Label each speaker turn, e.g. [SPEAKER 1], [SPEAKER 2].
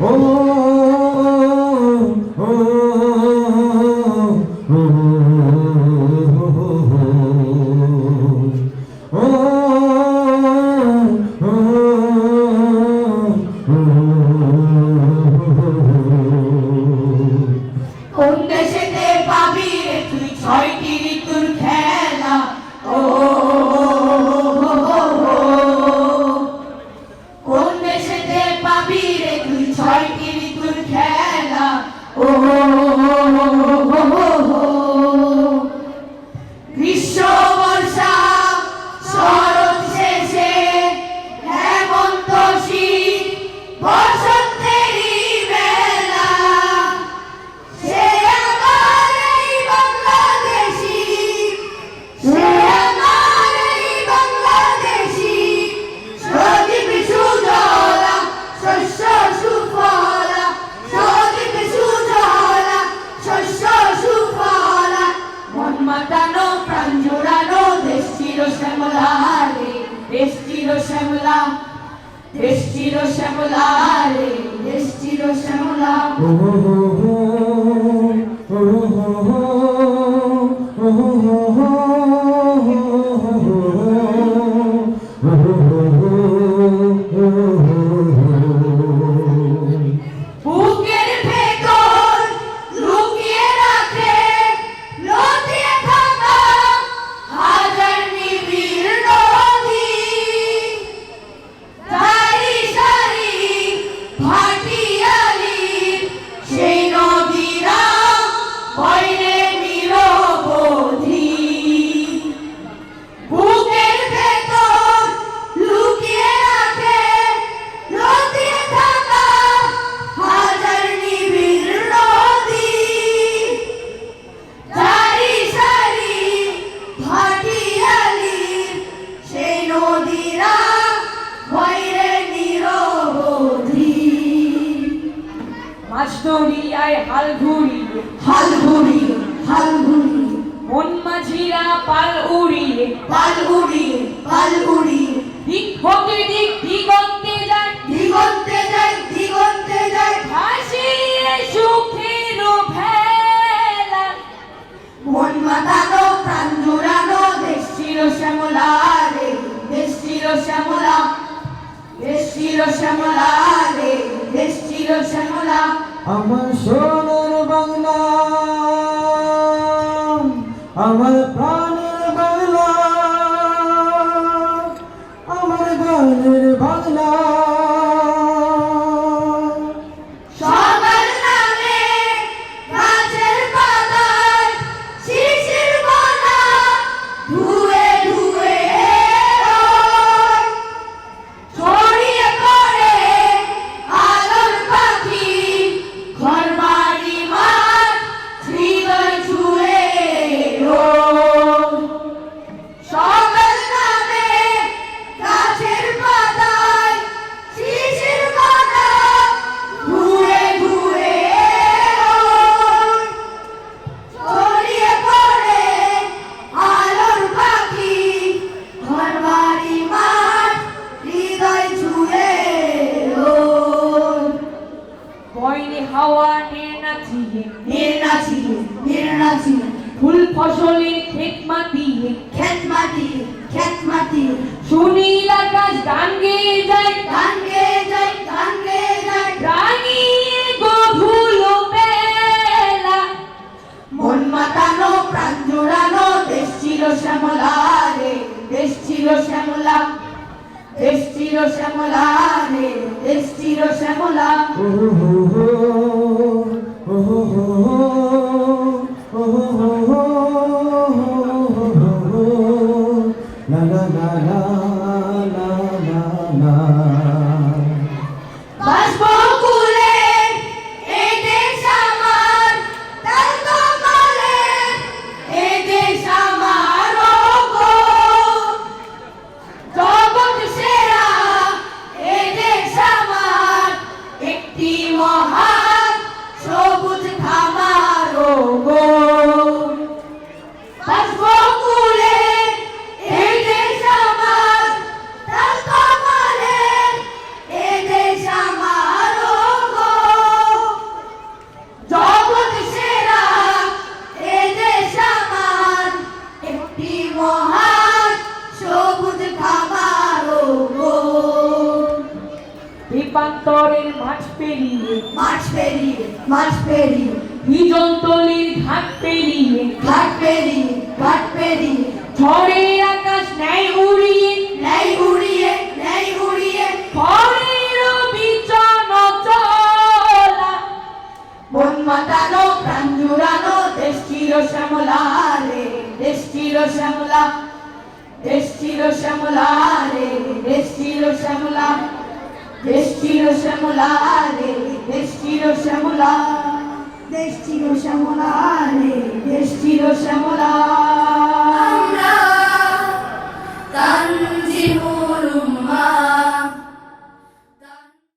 [SPEAKER 1] ও
[SPEAKER 2] কোন দেশেতে পাবি ছয়টি ঋতুর খেলা? ও তুই ছয়টি খেলা। ও মাতানো প্রাণ জোড়ানো দেশ চির শ্যামলা রে দেশ চির শ্যামলা দেশ চির শ্যামলা রে দেশ চির শ্যামলা
[SPEAKER 3] মাছ ধরিয়ায় হাল ঘুরিয়ে
[SPEAKER 2] হাল ঘুরিয়ে ঘুরিয়ে
[SPEAKER 3] মন মাঝিরা পাল উড়িয়ে।
[SPEAKER 2] পাল উড়িয়ে পাল উড়িয়ে।
[SPEAKER 3] দিক হতে দিক দিগন্তে যায়।
[SPEAKER 2] দিগন্তে যায় দিগন্তে যায়।
[SPEAKER 3] ভাসিয়ে সুখের ভেলা।
[SPEAKER 2] মন মাতানো প্রাণ জোড়ানো দেশ চির শ্যামলা রে দেশ চির শ্যামলা দেশ চির শ্যামলা।
[SPEAKER 1] আমার সোনার
[SPEAKER 3] বয়নি হাওয়া নে নাচিয়ে
[SPEAKER 2] নীর নাচিয়ে নীর নাচিয়ে
[SPEAKER 3] ফুল ফসলের ক্ষেত মাতিয়ে
[SPEAKER 2] ক্ষেত মাটি ক্ষেত মাটি
[SPEAKER 3] সুনীল আকাশ গান গেয়ে যায়
[SPEAKER 2] গান
[SPEAKER 3] রূপান্তরের মাঠ পেরিয়ে
[SPEAKER 2] মাঠ পেরিয়ে মাঠ পেরিয়ে।
[SPEAKER 3] হিজন্তলির ঘাট পেরিয়ে
[SPEAKER 2] ঘাট পেরিয়ে ঘাট পেরিয়ে।
[SPEAKER 3] ঝড়ের আকাশ ন্যায় উড়িয়ে
[SPEAKER 2] নেই উড়িয়ে নেই উড়িয়ে।
[SPEAKER 3] ঘরের বিচন চলা।
[SPEAKER 2] মন মাতানো প্রাণ জুড়ানো দেশ চির শ্যামলা রে দেশ চির শ্যামলা। দেশ চির শ্যামলা রে দেশ চির শ্যামলা। দেশ চির শ্যামলা রে